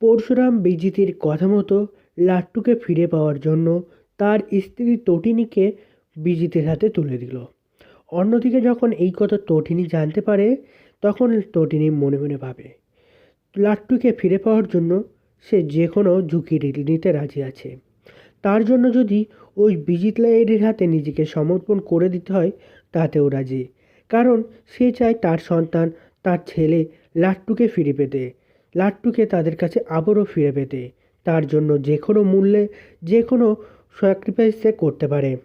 পরশুরাম বিজিতির কথা মতো লাট্টুকে ফিরে পাওয়ার জন্য তার স্ত্রী তটিনীকে বিজিতের হাতে তুলে দিল। অন্যদিকে যখন এই কথা তটিনী জানতে পারে, তখন তটিনী মনে মনে ভাবে, লাট্টুকে ফিরে পাওয়ার জন্য সে যে কোনো ঝুঁকি নিতে রাজি আছে। তার জন্য যদি ওই বিজিত লাইয়ের হাতে নিজেকে সমর্পণ করে দিতে হয়, তাতেও রাজি। কারণ সে চায় তার সন্তান, তার ছেলে লাট্টুকে ফিরে পেতে। লাট্টুকে তাদের কাছে আবারও ফিরে পেতে। তার জন্য যে কোনো মূল্যে, যে কোনো স্যাক্রিফাইস সে করতে পারে।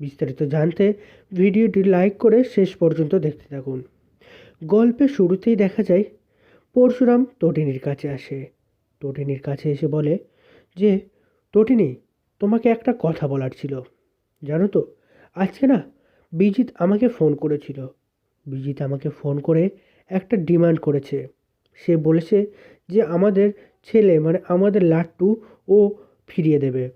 বিস্তারিত জানতে ভিডিওটি লাইক করে শেষ পর্যন্ত দেখতে থাকুন। গল্পের শুরুতেই দেখা যায়, পরশুরাম তটিনীর কাছে আসে। তটিনীর কাছে এসে বলে যে তটিনী তোমাকে একটা কথা বলার ছিল। জানো তো, আজকে না বিজিৎ আমাকে ফোন করেছিল। বিজিৎ আমাকে ফোন করে একটা ডিমান্ড করেছে। সে বলেছে যে আমাদের ছেলে মানে আমাদের লাট্টু ও ফিরিয়ে দেবে।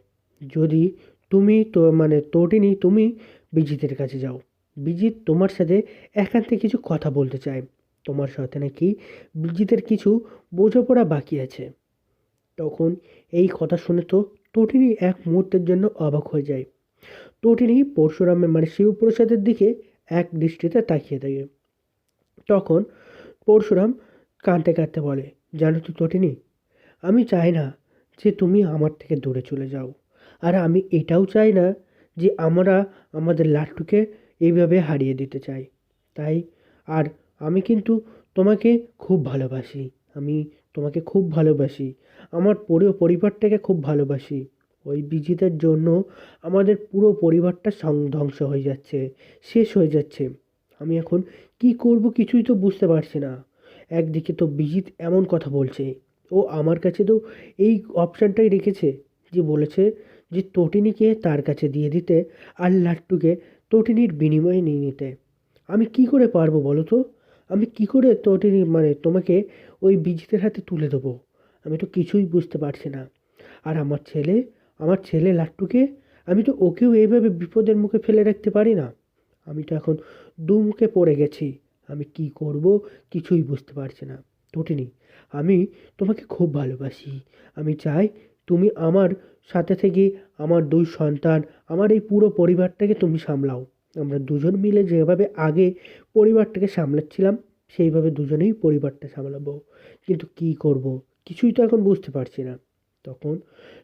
যদি তুমি তো মানে তটিনী, তুমি বিজিতের কাছে যাও। বিজিৎ তোমার সাথে একান্তে কিছু কথা বলতে চায়। তোমার সাথে নাকি বিজিতের কিছু বোঝাপড়া বাকি আছে। তখন এই কথা শুনে তো তটিনী এক মুহূর্তের জন্য অবাক হয়ে যায়। তটিনী পরশুরামের মানে শিবপ্রসাদের দিকে এক দৃষ্টিতে তাকিয়ে থাকে। তখন পরশুরাম কাঁদতে কাঁদতে বলে, জানো তো তটিনী আমি চাই না যে তুমি আমার থেকে দূরে চলে যাও। আর আমি এটাও চাই না যে আমরা আমাদের লাট্টুকে এইভাবে হারিয়ে দিতে চাই। তাই আর আমি কিন্তু তোমাকে খুব ভালোবাসি, আমি তোমাকে খুব ভালোবাসি, আমার পুরো পরিবারটাকে খুব ভালোবাসি। ওই বিজিতের জন্য আমাদের পুরো পরিবারটা ধ্বংস হয়ে যাচ্ছে, শেষ হয়ে যাচ্ছে। আমি এখন কি করব কিছুই তো বুঝতে পারছি না। একদিকে তো বিজিত এমন কথা বলছে। ও আমার কাছে তো এই অপশানটাই রেখেছে যে বলেছে যে তটিনীকে তার কাছে দিয়ে দিতে আর লাট্টুকে তটিনীর বিনিময়ে নিয়ে নিতে। আমি কি করে পারব বলো তো? আমি কি করে তটিনী মানে তোমাকে ওই বিজিতের হাতে তুলে দেবো? আমি তো কিছুই বুঝতে পারছি না। আর আমার ছেলে আমার ছেলে লাট্টুকে আমি তো ওকেও এইভাবে বিপদের মুখে ফেলে রাখতে পারি না। আমি তো এখন দুমুখে পড়ে গেছি। আমি কি করব কিছুই বুঝতে পারছি না। তটিনী আমি তোমাকে খুব ভালোবাসি। আমি চাই তুমি আমার সাথে থেকে আমার দুই সন্তান, আমার এই পুরো পরিবারটাকে তুমি সামলাও। আমরা দুজন মিলে যেভাবে আগে পরিবারটাকে সামলাচ্ছিলাম, সেইভাবে দুজনেই পরিবারটা সামলাবো। কিন্তু কি করব কিছুই তো এখন বুঝতে পারছি না। তখন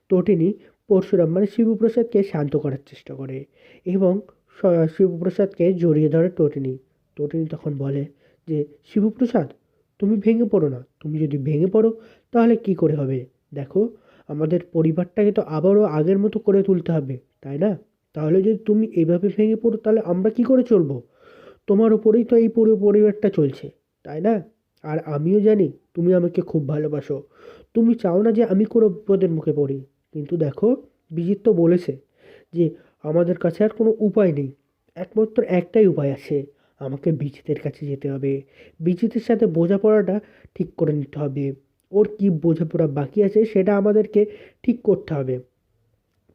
তটিনী পরশুরাম মানে শিবপ্রসাদকে শান্ত করার চেষ্টা করে এবং শিবপ্রসাদকে জড়িয়ে ধরে তটিনী তটিনী তখন বলে যে, শিবপ্রসাদ, তুমি ভেঙে পড়ো না। তুমি যদি ভেঙে পড়ো, তাহলে কি করে হবে? দেখো, আমাদের পরিবারটাকে তো আবারও আগের মতো করে তুলতে হবে, তাই না? তাহলে যদি তুমি এইভাবে ভেঙে পড়ো, তাহলে আমরা কি করে চলবো? তোমার উপরেই তো এই পুরো পরিবারটা চলছে, তাই না? আর আমিও জানি, তুমি আমাকে খুব ভালোবাসো। তুমি চাও না যে আমি কোনো বিপদের মুখে পড়ি। কিন্তু দেখো, বিজিত তো বলেছে যে, আমাদের কাছে আর কোনো উপায় নেই। একমাত্র একটাই উপায় আছে। আমাকে বিজিতের কাছে যেতে হবে। বিজিতের সাথে বোঝাপড়াটা ঠিক করে নিতে হবে। ওর কি বোঝাপড়া বাকি আছে সেটা আমাদেরকে ঠিক করতে হবে।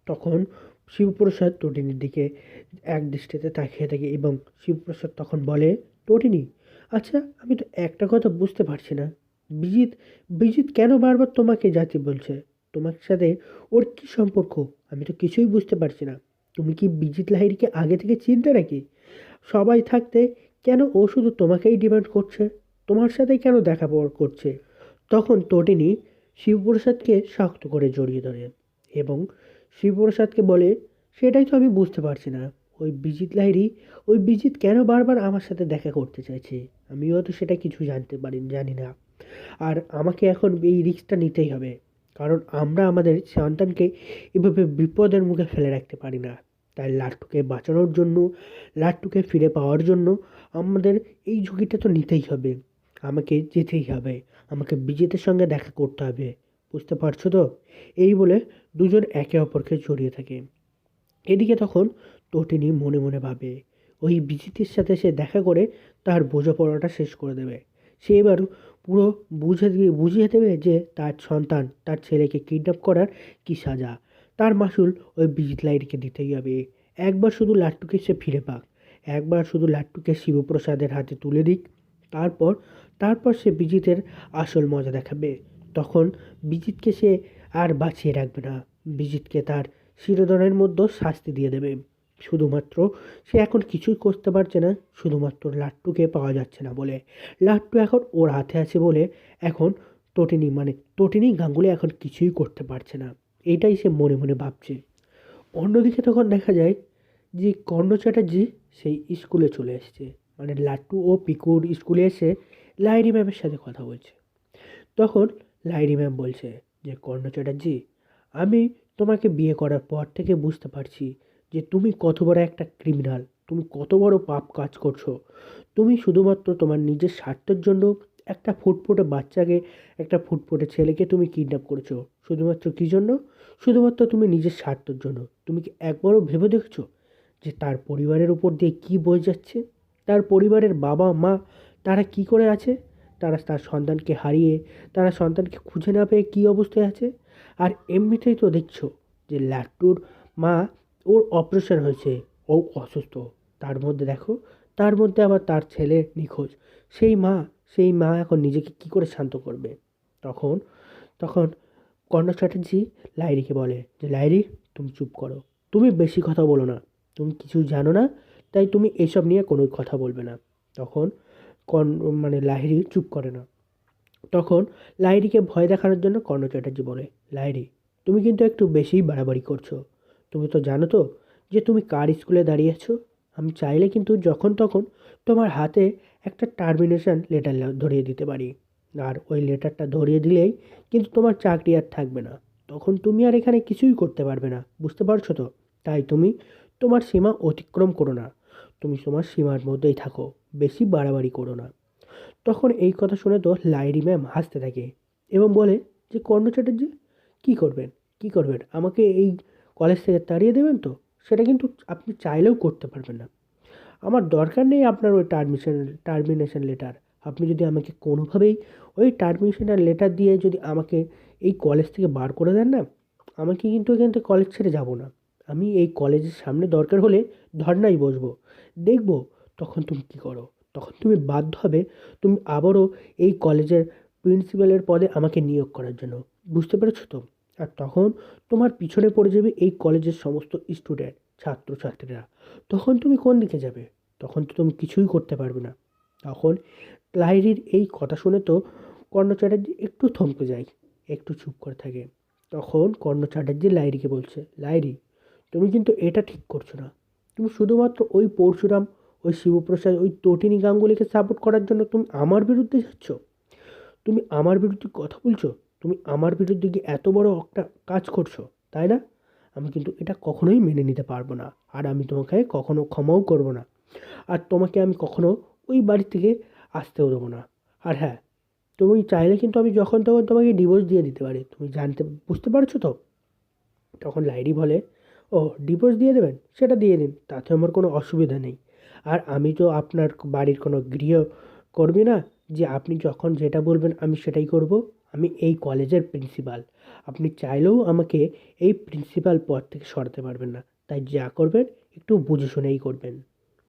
তখন শিবপ্রসাদ তটিনীর দিকে এক দৃষ্টিতে তাকিয়ে থাকে এবং শিবপ্রসাদ তখন বলে তটিনী আচ্ছা আমি তো একটা কথা বুঝতে পারছি না। বিজিত বিজিত কেন বারবার তোমাকে যাতে বলছে? তোমার সাথে ওর কী সম্পর্ক? আমি তো কিছুই বুঝতে পারছি না। তুমি কি বিজিত লাহিড়িকে আগে থেকে চিনতে নাকি? সবাই থাকতে কেন ও শুধু তোমাকেই ডিমান্ড করছে? তোমার সাথে কেন দেখা পাওয়ার করছে? তখন তটিনী শিবপ্রসাদকে শক্ত করে জড়িয়ে ধরে এবং শিবপ্রসাদকে বলে, সেটাই তো আমি বুঝতে পারছি না। ওই বিজিত লাহিড়ি, ওই বিজিত কেন বারবার আমার সাথে দেখা করতে চাইছে? আমিও তো সেটা কিছু জানতে পারি, জানি না। আর আমাকে এখন এই রিস্কটা নিতেই হবে। কারণ আমরা আমাদের সন্তানকে এভাবে বিপদের মুখে ফেলে রাখতে পারি না। তাই লাট্টুকে বাঁচানোর জন্য, লাট্টুকে ফিরে পাওয়ার জন্য আমাদের এই ঝুঁকিটা তো নিতেই হবে। আমাকে যেতেই হবে। আমাকে বিজেতের সঙ্গে দেখা করতে হবে। বুঝতে পারছ তো? এই বলে দুজন একে অপরকে জড়িয়ে থাকে। এদিকে তখন তটিনী মনে মনে ভাবে, ওই বিজিতের সাথে সে দেখা করে তার বোঝাপড়াটা শেষ করে দেবে। সে এবার পুরো বুঝে দিয়ে বুঝিয়ে দেবে যে তার সন্তান, তার ছেলেকে কিডন্যাপ করার কী সাজা। তার মাসুল ওই বিজিত লাইটকে দিতেই হবে। একবার শুধু লাট্টুকে সে ফিরে পাক, একবার শুধু লাট্টুকে শিবপ্রসাদের হাতে তুলে দিক, তারপর তারপর সে বিজিতের আসল মজা দেখাবে। তখন বিজিতকে সে আর বাঁচিয়ে রাখবে না। বিজিতকে তার শিরোধনের মধ্যে শাস্তি দিয়ে দেবে। শুধুমাত্র সে এখন কিছুই করতে পারছে না, শুধুমাত্র লাট্টুকে পাওয়া যাচ্ছে না বলে। লাট্টু এখন ওর হাতে আছে বলে এখন তটিনী মানে তটিনী গাঙ্গুলি এখন কিছুই করতে পারছে না। এটাই সে মনে মনে ভাবছে। অন্যদিকে তখন দেখা যায় যে কর্ণ চ্যাটার্জি সেই স্কুলে চলে এসেছে। মানে লাট্টু ও পিকুর স্কুলে এসে লাইরি ম্যামের সাথে কথা বলছে। তখন লাইরি ম্যাম বলছে যে, কর্ণ চ্যাটার্জি, আমি তোমাকে বিয়ে করার পর থেকে বুঝতে পারছি যে তুমি কত বড় একটা ক্রিমিনাল তুমি কত বড় পাপ কাজ করছ। তুমি শুধুমাত্র তোমার নিজের স্বার্থের জন্য একটা ফুটফুটে বাচ্চাকে, একটা ফুটফুটে ছেলেকে তুমি কিডন্যাপ করেছ। শুধুমাত্র কী জন্য? শুধুমাত্র তুমি নিজের স্বার্থের জন্য। তুমি কি একবারও ভেবে দেখছ যে তার পরিবারের উপর দিয়ে কী বয়ে যাচ্ছে? তার পরিবারের বাবা, মা, তারা কি করে আছে? তারা তার সন্তানকে হারিয়ে, তারা সন্তানকে খুঁজে না পেয়ে কী অবস্থায় আছে? আর এমনিতেই তো দেখছ যে লাট্টুর মা ওর অপারেশন হয়েছে। ও অসুস্থ। তার মধ্যে দেখো, তার মধ্যে আবার তার ছেলে নিখোঁজ। সেই মা সেই মা এখন নিজেকে কী করে শান্ত করবে? তখন তখন কর্ণ চ্যাটার্জি লাইরিকে বলে যে লাইরি তুমি চুপ করো। তুমি বেশি কথা বলো না। তুমি কিছু জানো না, তাই তুমি এসব নিয়ে কোনো কথা বলবে না। তখন কর্ণ মানে লাহিরি চুপ করে না। তখন লাহিরিকে ভয় দেখানোর জন্য কর্ণ চ্যাটার্জি বলে লাহিরি তুমি কিন্তু একটু বেশিই বাড়াবাড়ি করছ। তুমি তো জানো তো যে, তুমি কার স্কুলে দাঁড়িয়েছো আমি চাইলে কিন্তু যখন তখন তোমার হাতে একটা টার্মিনেশন লেটার ধরিয়ে দিতে পারি। আর ওই লেটারটা ধরিয়ে দিলেই কিন্তু তোমার চাকরি আর থাকবে না। তখন তুমি আর এখানে কিছুই করতে পারবে না, বুঝতে পারছ তো? তাই তুমি তোমার সীমা অতিক্রম করো না। তুমি তোমার সীমার মধ্যেই থাকো, বেশি বাড়াবাড়ি করো না। তখন এই কথা শুনে তো লাইরি ম্যাম হাসতে থাকে এবং বলে, যে কর্ণ চ্যাটার্জি, কী করবেন? কী করবেন? আমাকে এই কলেজ থেকে তাড়িয়ে দেবেন তো? সেটা কিন্তু আপনি চাইলেও করতে পারবেন না। আমার দরকার নেই আপনার ওই টার্মিশন টার্মিনেশন লেটার আপনি যদি আমাকে কোনোভাবেই ওই টার্মিনেশনের লেটার দিয়ে যদি আমাকে এই কলেজ থেকে বার করে দেন না, আমাকে কিন্তু এখান থেকে কলেজ ছেড়ে যাব না। আমি এই কলেজের সামনে দরকার হলে ধর্নায় বসবো। দেখব তখন তুমি কী করো। তখন তুমি বাধ্য হবে তুমি আবারও এই কলেজের প্রিন্সিপালের পদে আমাকে নিয়োগ করার জন্য। বুঝতে পেরেছ তো? আর তখন তোমার পিছনে পড়ে যাবে এই কলেজের সমস্ত স্টুডেন্ট ছাত্রছাত্রীরা। তখন তুমি কোন দিকে যাবে? তখন তো তুমি কিছুই করতে পারবে না। তখন লাইরির এই কথা শুনে তো কর্ণ চ্যাটার্জি একটু থমকে যায়, একটু চুপ করে থাকে। তখন কর্ণ চ্যাটার্জি লাইরিকে বলছে লাইরি তুমি কিন্তু এটা ঠিক করছ না। তুমি শুধুমাত্র ওই পরশুরাম, ওই শিবপ্রসাদ, ওই তটিনী গাঙ্গুলিকে সাপোর্ট করার জন্য তুমি আমার বিরুদ্ধে যাচ্ছ? তুমি আমার বিরুদ্ধে কথা বলছো? তুমি আমার বিরুদ্ধে গিয়ে এত বড় একটা কাজ করছ, তাই না? আমি কিন্তু এটা কখনোই মেনে নিতে পারব না। আর আমি তোমাকে কখনো ক্ষমাও করব না। আর তোমাকে আমি কখনো ওই বাড়ি থেকে আসতেও দেবো না। আর হ্যাঁ তুমি চাইলে কিন্তু আমি যখন তখন তোমাকে ডিভোর্স দিয়ে দিতে পারি। তুমি জানতে, বুঝতে পারছ তো? তখন লাইরি বলে ও ডিভোর্স দিয়ে দেবেন? সেটা দিয়ে দিন, তাতে আমার কোনো অসুবিধা নেই। আর আমি তো আপনার বাড়ির কোনো গৃহ করবি না, যে আপনি যখন যেটা বলবেন আমি সেটাই করব। আমি এই কলেজের প্রিন্সিপাল। আপনি চাইলেও আমাকে এই প্রিন্সিপাল পদ থেকে সরাতে পারবেন না। তাই যা করবেন, একটু বুঝে শুনেই করবেন।